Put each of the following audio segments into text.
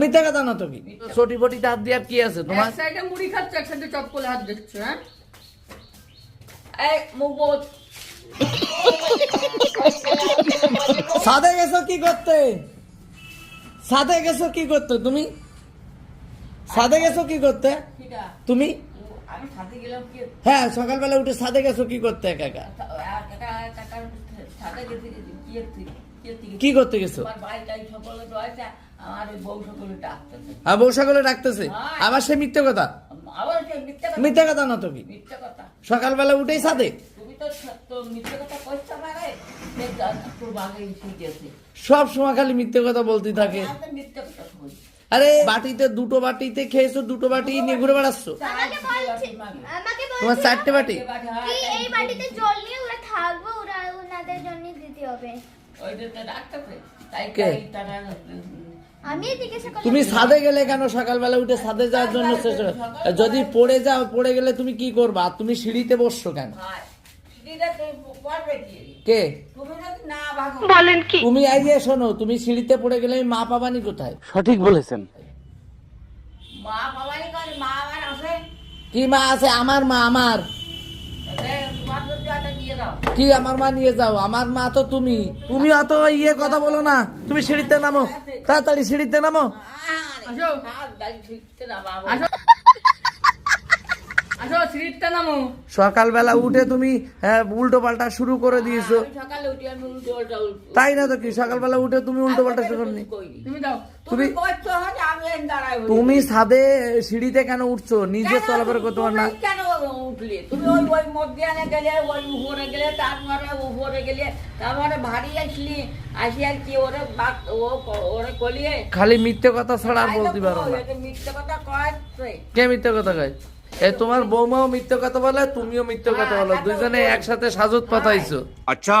মিথ্যা কথা না তো কি? ছোটি ফটিতে হাত দিয়ে আর কি আছে? তোমার? এক সাইডে মুড়ি খাচ্ছে এক সাইডে চপ করে হাত দিচ্ছে হ্যাঁ? এই মুখ সাদে গেছো কি করতে? সাদে গেছো কি করতে তুমি? সাদে গেছো কি করতে? তুমি? হ্যাঁ সকালবেলা উঠে সাদে গেছো কি করতে একা একা? কি করতে গেছো? আর বউ সকলে ডাকতেছে। আবার সে মিথ্যে কথা? মিথ্যা কথা? মিথ্যে কথা না তো কি? মিথ্যা কথা। সকালবেলা উঠেই সাদে? তুমি তো তো মিথ্যা কথা কইতে পারে সে জান- তোর বাগে এসে গেছে। সব সময় খালি মিথ্যে কথা বলতে থাকে। আমি তো মিথ্যা কথা কই আরে বাটিতে দুটো বাটিতে খেয়েছো দুটো বাটি নিয়ে ঘুরে বেড়াচ্ছ? আমাকে বলছে আমাকে তোমার চারটে বাটি? কি এই বাটিতে জল নিয়ে ওরা থাকবে? ওরা ওনাদের জন্য দিতে হবে। ওই যে তো ডাকতেছে। তাই? তারা তুমি সাদে গেলে কেন সকালবেলা উঠে সাদে যাওয়ার জন্য শেষ যদি পড়ে যাও পড়ে গেলে তুমি কি করবা? আর তুমি সিঁড়িতে বসছো কেন? তুই পারবে কি? কে? তুমি যদি না ভাগো তুমি এই যে শোনো তুমি সিঁড়িতে পড়ে গেলে আমি মা পাবানি কোথায়? সঠিক বলেছেন। মা বাবাই করে মা আবার আসে? কি মা আছে? আমার মা আমার। কি আমার মা নিয়ে যাও? আমার মা তো তুমি। তুমি অত ইয়ে কথা বলো না। তুমি সিঁড়িতে নামো। তাড়াতাড়ি সিঁড়িতে নামো। সকালবেলা উঠে তুমি হ্যাঁ, উল্টো পাল্টা শুরু করে দিয়েছ। আমি সকালে উঠি আমি উল্টো উল্টো উল্টো তাই না তো কি? সকালবেলা উঠে তুমি উল্টো পাল্টা শুরু করনি। তুমি তুমি- ছাদে সিঁড়িতে কেন উঠছো? নিজে চলাফেরা করতে পার না। উঠলে। তুমি ওই ওই গেলে ওই উপরে গেলে তারপরে মানে উপরে গেলে তারপরে মানে ভারী আসলি। কি ওরে ওরে কলিয়ে। খালি মিথ্যে কথা ছাড়া আর বলতে পারো মিথ্যে কথা কয় কে মিথ্যে কথা কয়? এ তোমার বৌমাও মিথ্যে কথা বলে তুমিও মিথ্যে কথা বলো। হ্যাঁ, হ্যাঁ, দুজনে হ্যাঁ, একসাথে সাজত পাতাইছো। আচ্ছা।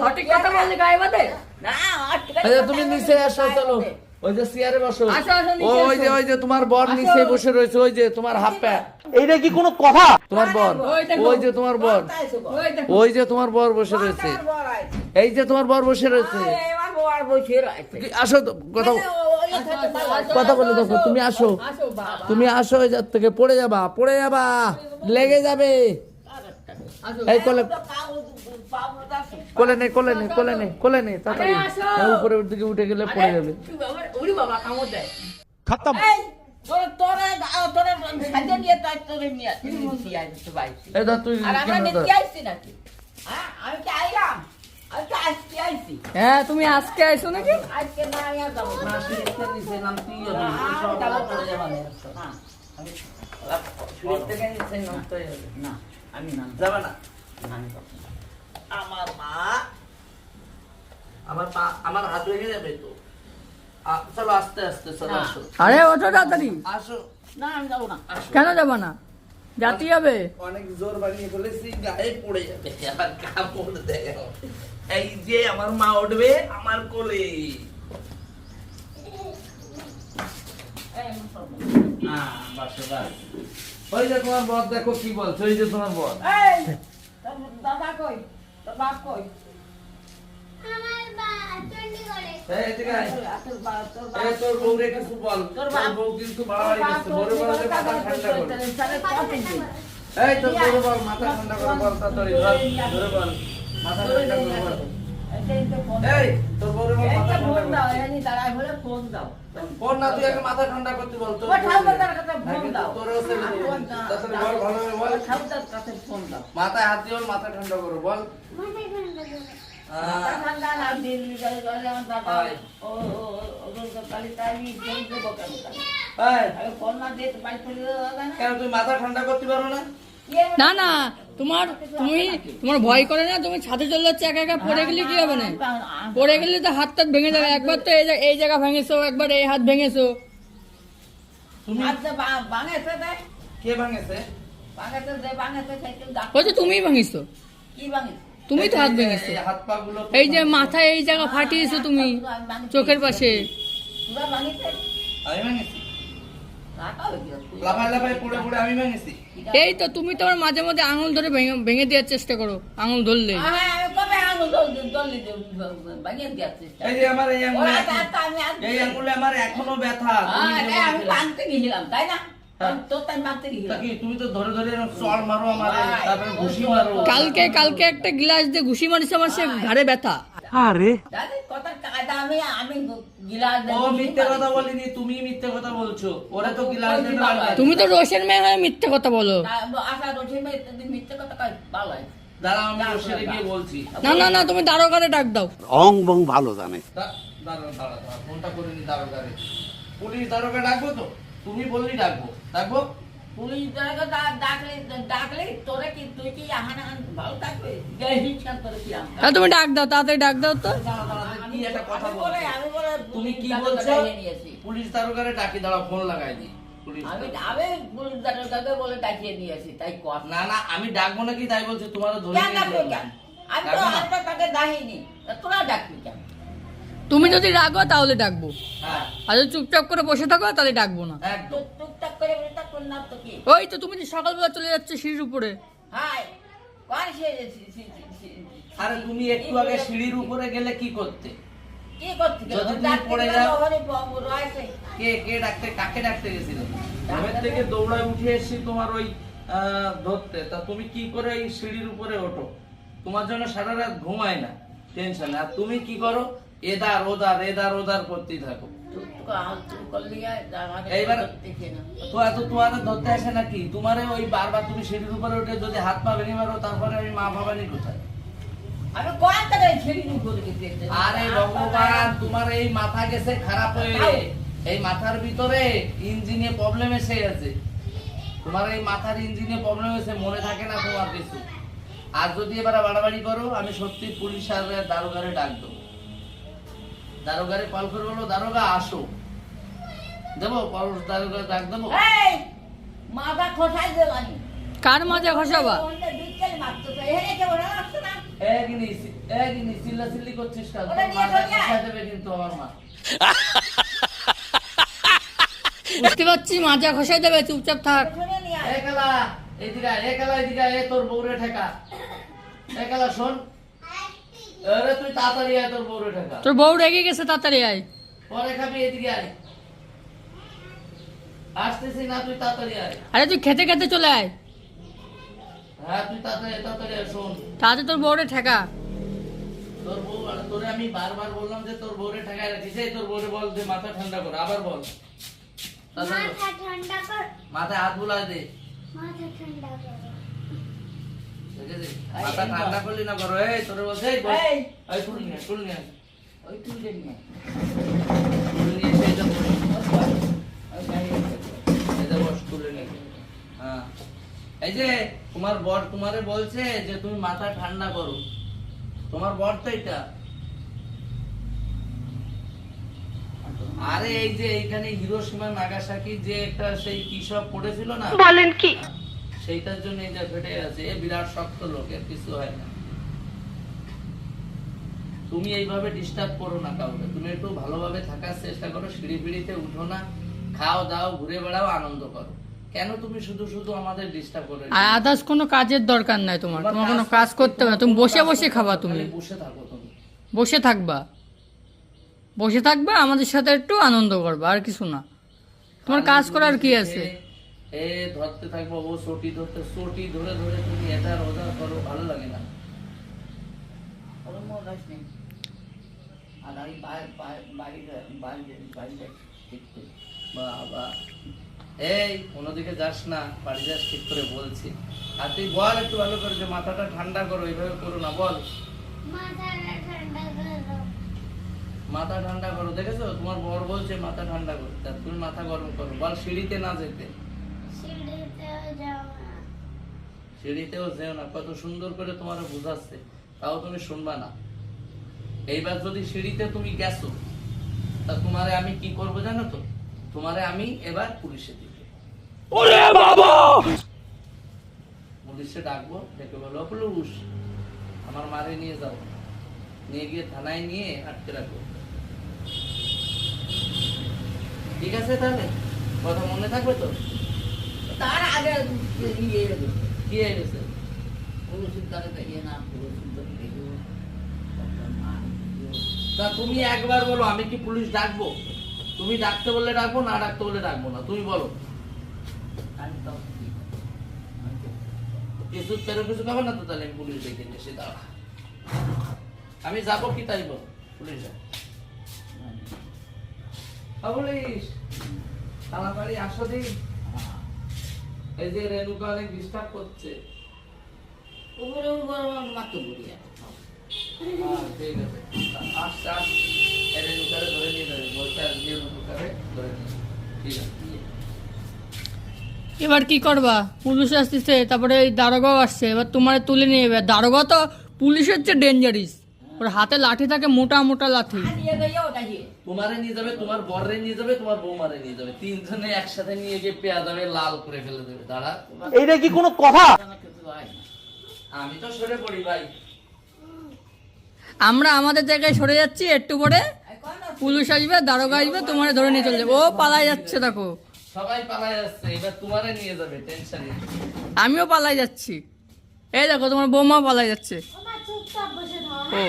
সঠিক কথা বললে গায়ে বাদে আচ্ছা তুমি নিচে আসো চলো। ওই যে চেয়ারে বসো। ওই যে ওই যে তোমার বর। নিচে বসে রয়েছে ওই যে তোমার হাফ প্যান্ট এইটা কি কোনো কথা? তোমার বর। ওই যে তোমার বর। ওই যে তোমার বর বসে রয়েছে। এই যে তোমার বর বসে রয়েছে। কি- আসো তো, কথা কথা বলে দেখো তুমি আসো। তুমি আসো জাত থেকে পড়ে যাবা পড়ে যাবা। লেগে যাবে। এই কোলে কোলে কোলে কোলে কোলে তাড়াতাড়ি। উপরে উঠে গেলে পড়ে যাবে। বাবা কামড় দেয় খতম। হ্যাঁ তুমি আজকে আইসো নাকি? আজকে না। আমি না আমি যাবে না। না, আমি আমার মা আমার পা আমার হাত ভেঙে যাবে তো। চলো আস্তে আস্তে চলো আসো। আরে ওঠো তাড়াতাড়ি। আসো। না আমি যাব না। কেন যাবা না? জাতি হবে। অনেক জোর বানিয়ে বলেছি গায়ে পড়ে যাবে। আবার কাপড় দেয় এই যে আমার মা উঠবে আমার কোলে। এই, ওই যে তোমার বর দেখো কি বলছে ওই যে তোমার বর। দাদা কই? তোর বাপ কই? মাথা ঠান্ডা কর এই তোর বড় বল মাথা ঠান্ডা করে বল তাড়াতাড়ি বল ধরে বল মাথা ঠান্ডা করে বল। মাথা ঠান্ডা ফোন না তুই আগে মাথা ঠান্ডা করতে বল তোর তোরও ছেলে তাড়াতাড়ি বল ভালোভাবে বল মাথায় হাত দিয়ে মাথা ঠান্ডা করো বল। মাথায় ঠান্ডা করে। আহ, এই, কেন তুই মাথা ঠান্ডা করতে পারো না? না না তোমার তুমি তোমার ভয় করে না? তুমি ছাদে চলে যাচ্ছে একা একা পড়ে গেলে কি হবে না? পড়ে গেলে তো হাত টাত ভেঙে যাবে। একবার তো এই জায়গা ভেঙেছো একবার এই হাত ভেঙেছো। তুমি ভাঙেছে তুমি তো হাত ভেঙেছো। এই হাত পা গুলো এই যে মাথায় এই জায়গা ফাটিয়েছো তুমি চোখের পাশে। আমি এই তো তুমি তোমার মাঝে মাঝে আঙুল ধরে ভেঙে ভেঙে দেওয়ার চেষ্টা করো আঙুল ধরলে। আমার তো আমার তা তো আমারে কালকে কালকে একটা গ্লাস দিয়ে ঘুষি মারিছে আমার সে ঘাড়ে ব্যথা। আরে। দাদি কথা কায়দা আমি আমি গিলাস ও মিথ্যে কথা বলিনি তুমি মিথ্যে কথা বলছো। ওরা তো গিলাস। তুমি রোশের মেয়ে হয়ে মিথ্যে কথা বলো। মেয়ে মিথ্যে কথা না না না তুমি দারোগারে ডাক দাও। অং বং ভালো জানে। ফোনটা করে নি দারোগারে। পুলিশ দারোগা ডাকবো তো? তুমি বললি ডাকবো। ডাকবো? পুলিশ ডাকলে ডাকলে তোরা কি তুই কি আহান আহান ভালো থাকবে? আম তুমি ডাক দাও তাড়াতাড়ি ডাক দাও তো। একটা কথা আমি বলে আমি বলে তুমি কি পুলিশ বলছো? পুলিশ দারোগারে ডাকি দাঁড়াও ফোন লাগাই দি আমি। আমি পুলিশ বলে ডাকিয়ে নিয়েছি তাই কথা না না আমি ডাকবো নাকি তাই বলছি তোমার ধরে কেন নিয়ে কেন? আমি তো? তাকে তা তোরা ডাকবি কেন? তুমি যদি রাগো তাহলে ডাকবো। হ্যাঁ। আর যদি চুপচাপ করে বসে থাকো তাহলে ডাকবো না। ওই তো তুমি সকালবেলা চলে যাচ্ছে সিঁড়ির উপরে। আরে তুমি একটু আগে সিঁড়ির উপরে গেলে কি করতে? কি করতে গেল? যদি তুমি পড়ে যাও? ওখানে ব- রয়েছে। কে কে ডাকতে কাকে ডাকতে গেছিলে? ঘরের থেকে দৌড়ায় উঠে এসেছি তোমার ওই আহ, ধরতে। তা তুমি কি করে এই সিঁড়ির উপরে ওঠো? তোমার জন্য সারা রাত ঘুমায় না। টেনশন আর তুমি কি করো? এদার ওদার এদার ওদার করতেই থাকো। এইবার- তো এত তোমার ধরতে আসে নাকি? তোমারে ওই বারবার তুমি সিঁড়ির উপরে উঠে যদি হাত পা ভেঙে মারো তারপরে আমি মা কোথায়? আরে ভগবান তোমার এই মাথা গেছে খারাপ হয়ে। এই মাথার ভিতরে ইঞ্জিনে প্রবলেম এসে গেছে। তোমার এই মাথার ইঞ্জিনে প্রবলেম এসে মনে থাকে না তোমার কিছু। আর যদি এবার বাড়াবাড়ি করো আমি সত্যি পুলিশ আর দারোগারে ডাক দেবো। দারোগারে কল করে বলো দারোগা আসো। দেবো কল দারোগা ডাক দেবো। এই মাথা খসাই দেবানি কার মাজা খসাবা? করছিস কিন্তু আমার মা। বুঝতে পারছি মাজা খসাই দেবে চুপচাপ থাক। আয়। একালা এদিকে একালা এদিকে এ তোর বউরে ঠেকা। একালা শোন। আরে তুই তাড়াতাড়ি আয় তোর বউরে ঠেকা। তোর বউ রেগে গেছে তাড়াতাড়ি আয়। পরে খাবি এদিকে আয়। আসতেছি না তুই তাড়াতাড়ি আয়। আরে তুই খেতে খেতে চলে আয়। হ্যাঁ তুই তাড়াতাড়ি তাড়াতাড়ি আয় শোন। তাতে তোর বউরে ঠেকা। তোর বউ আর তোরে আমি বারবার বললাম যে তোর বউরে ঠেকায় রাখিস। এই তোর বউরে বল যে মাথা ঠান্ডা কর আবার বল। মাথা ঠান্ডা কর। মাথায় হাত বুলায় দে। মাথা ঠান্ডা কর। মাথা ঠান্ডা করলি না করো এই তোরে বলছে এই এই। এই নিয়ে টুল নিয়ে ওই তুলে নিয়ে আয়। নিয়ে এসে এই যে বস। নিয়ে হ্যাঁ। এই তোমার বর তোমারে বলছে যে তুমি মাথা ঠান্ডা করো তোমার বর তো এটা আরে এই যে এইখানে হিরোসীমা নাগাসাকি যে একটা সেই কি সব পড়েছিল না বলেন কি সেইটার জন্য যে ফেটে আছে এ বিরাট শক্ত লোক এর কিছু হয় না। তুমি এইভাবে ডিস্টার্ব করো না কাউকে। তুমি একটু ভালোভাবে থাকার চেষ্টা করো সিঁড়ি ফিড়িতে উঠো না খাও দাও ঘুরে বেড়াও আনন্দ করো। কেন তুমি শুধু শুধু আমাদের ডিস্টার্ব করে আর আদার্স কোনো কাজের দরকার নাই তোমার। তোমার কোনো কাজ করতে হবে তুমি বসে বসে খাবা তুমি। বসে থাকো তুমি। বসে থাকবা। বসে থাকবা আমাদের সাথে একটু আনন্দ করবা আর কিছু না। তোমার কাজ করার কি আছে? এ- ধরতে থাকব ও চটি ধরতে চটি ধরে ধরে তুমি এটা রোজা করো ভালো লাগে না। আর আমি করি। বাবা। এই অন্যদিকে যাস না বাড়ি যাস ঠিক করে বলছি। আর তুই বল একটু ভালো করে যে মাথাটা ঠান্ডা করো এইভাবে করো না বল। মাথা ঠান্ডা কর মাথা ঠান্ডা করো দেখেছ? তোমার বর বলছে মাথা ঠান্ডা করতে তুমি মাথা গরম করো বল সিঁড়িতে না যেতে। সিঁড়িতেও যেও না কত সুন্দর করে তোমার বুঝাচ্ছে তাও তুমি শুনবা না। এইবার যদি সিঁড়িতে তুমি গেছো তা তোমারে আমি কি করব জানো তো? তোমারে আমি এবার পুলিশে দিবে। ওরে বাবা! পুলিশে ডাকবো ডেকে বলো পুলিশ আমার মারে নিয়ে যাও। নিয়ে গিয়ে থানায় নিয়ে আটকে রাখব। ঠিক আছে তাহলে? কথা মনে থাকবে তো? তার আগে ইয়ে কি হয়ে দ্বারা তো তুমি একবার বলো আমি কি পুলিশ ডাকবো তুমি ডাকতে বললে ডাকবো না ডাকতে বললে ডাকবো না তুমি বলো আমি কিছু তেরো কিছু খাবে না তো তাহলে আমি পুলিশ ডেকে নিয়ে দাঁড়া আমি যাব কি তাই বল পুলিশে পুলিশ তাড়াতাড়ি আসো দি এই যে রেণুকা অনেক ডিস্টার্ব করছে। উপরে মাত্র হ্যাঁ, ঠিক আছে। আসছে আস রেণুকারে ধরে নিয়ে যাবে বলছে আর রেণুকারে ধরে নিয়ে ঠিক আছে। এবার কি করবা? পুলিশ আসতেছে তারপরে এই দারোগাও আসছে এবার তোমার তুলে নিয়ে যাবে। দারোগা তো পুলিশের চেয়ে ডেঞ্জারিস ওর হাতে লাঠি থাকে মোটা মোটা লাঠি। দিয়ে তোমারে নিয়ে যাবে তোমার বররে নিয়ে যাবে তোমার বৌমারে নিয়ে যাবে। তিনজনে একসাথে নিয়ে গিয়ে পেয়া যাবে লাল করে ফেলে দেবে। দাঁড়া এইটা কি কোনো কথা? হয় আমি তো সরে পড়ি ভাই। আমরা আমাদের জায়গায় সরে যাচ্ছি একটু পরে পুলিশ আসবে দারোগা আসবে তোমার ধরে নিয়ে চলে যাবে। ও পালাই যাচ্ছে দেখো। সবাই পালায় যাচ্ছে এবার তোমারে নিয়ে যাবে টেনশন আমিও পালাই যাচ্ছি। এই দেখো তোমার বৌমা পালাই যাচ্ছে। চুপচাপ বসে থাক ও